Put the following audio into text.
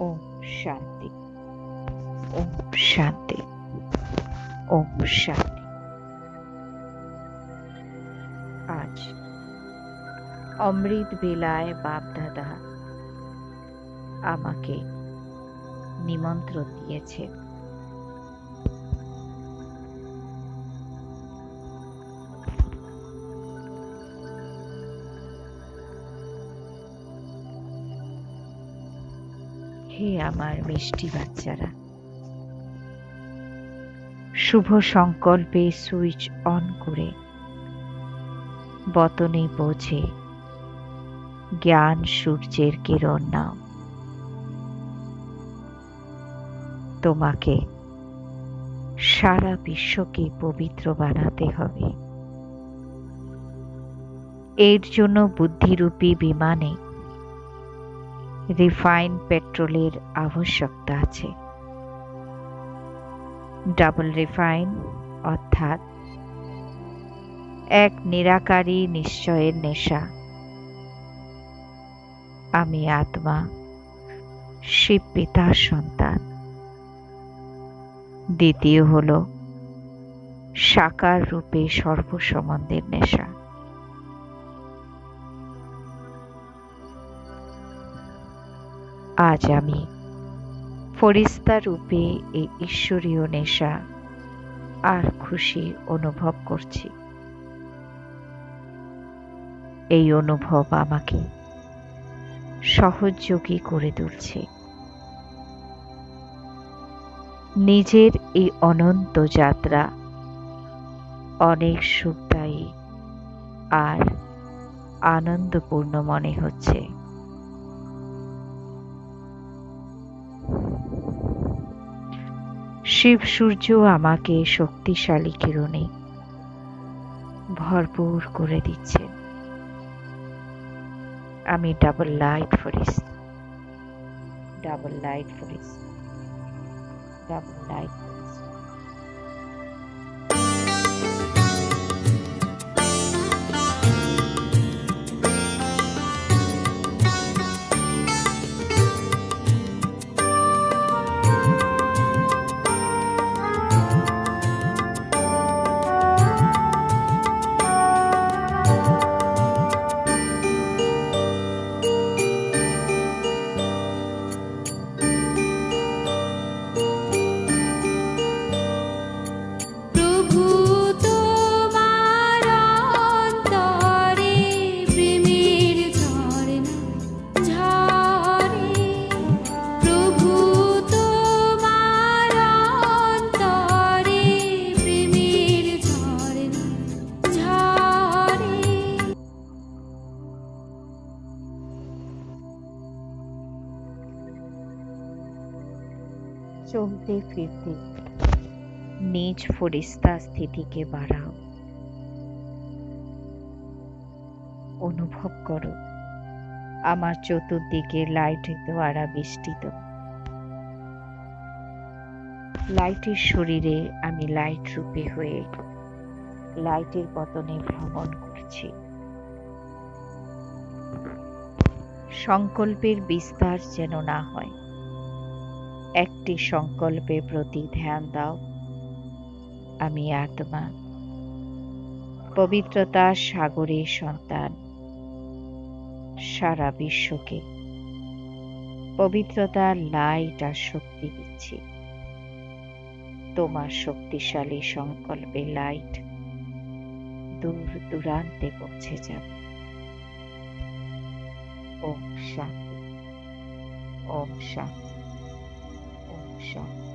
ওম শান্তি। ওম শান্তি। ওম শান্তি। আজ অমৃত বেলায় বাপদাদা আমাকে নিমন্ত্রণ দিয়েছে। হে আমার মিষ্টি বাচ্চারা। শুভ সংকল্পে সুইচ অন করে বতনে বোঝে, জ্ঞান সূর্যের কিরণ নাও তোমাকে সারা বিশ্বকে পবিত্র বানাতে হবে। এর জন্য বুদ্ধিরূপী বিমানে রিফাইন পেট্রোলের আবশ্যকতা আছে। ডাবল রিফাইন অর্থাৎ এক নিরাকারী নিশ্চয়ের নেশা। আমি আত্মা শিব পিতার সন্তান। দ্বিতীয় হল, সাকার রূপে সর্বসম্বন্ধের নেশা। আজ আমি ফরিস্তা রূপে এই ঈশ্বরীয় নেশা আর খুশি অনুভব করছি। এই অনুভব আমাকে সহযোগী করে তুলছে। নিজের এই অনন্ত যাত্রা অনেক সুখদায়ী আর আনন্দপূর্ণ মনে হচ্ছে। শিব সূর্য আমাকে শক্তিশালী কিরণে ভরপুর করে দিচ্ছে। আমি ডাবল লাইট ফরিস ডাবল লাইট ফরিস ডাবল লাইট চলতে ফিরতে নিজ ফরিস্তা স্থিতিকে বাড়াও। অনুভব করো, আমার চতুর্দিকে লাইটের দ্বারা বেষ্টিত। লাইটের শরীরে আমি লাইট রূপে হয়ে লাইটের পতনে ভ্রমণ করছি। সংকল্পের বিস্তার যেন না হয়। একটি সংকল্পের প্রতি ধ্যান দাও। আমি আত্মা। পবিত্রতার সাগরের সন্তান। সারা বিশ্বকে। পবিত্রতার লাইট আর শক্তি দিচ্ছি। তোমার শক্তিশালী সংকল্পে লাইট দূর দূরান্তে পৌঁছে যাবে। ওম শান্তি। ওম শান্তি। ওম শান্তি